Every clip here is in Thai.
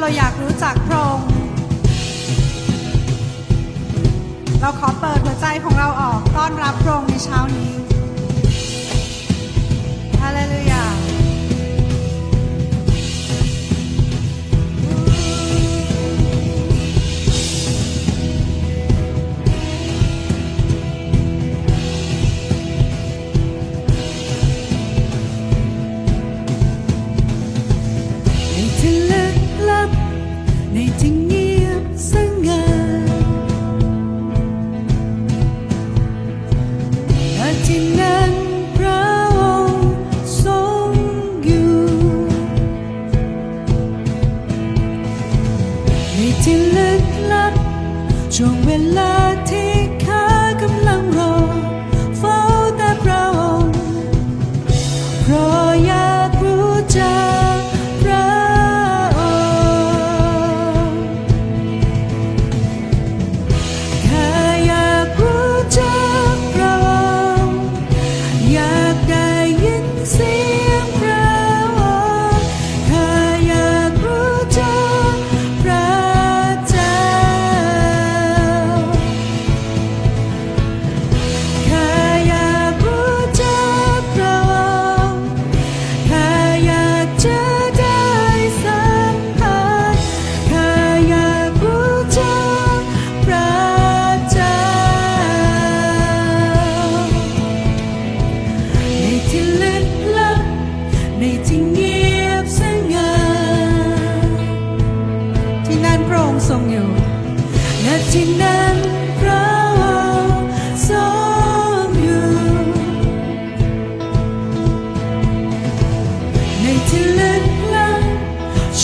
เราอยากรู้จักพระองค์ เราขอเปิดหัวใจของเราออกต้อน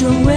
your way.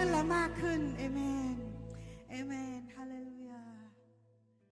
ขึ้นและมากขึ้นเอเมนเอเมนฮาเลลูยา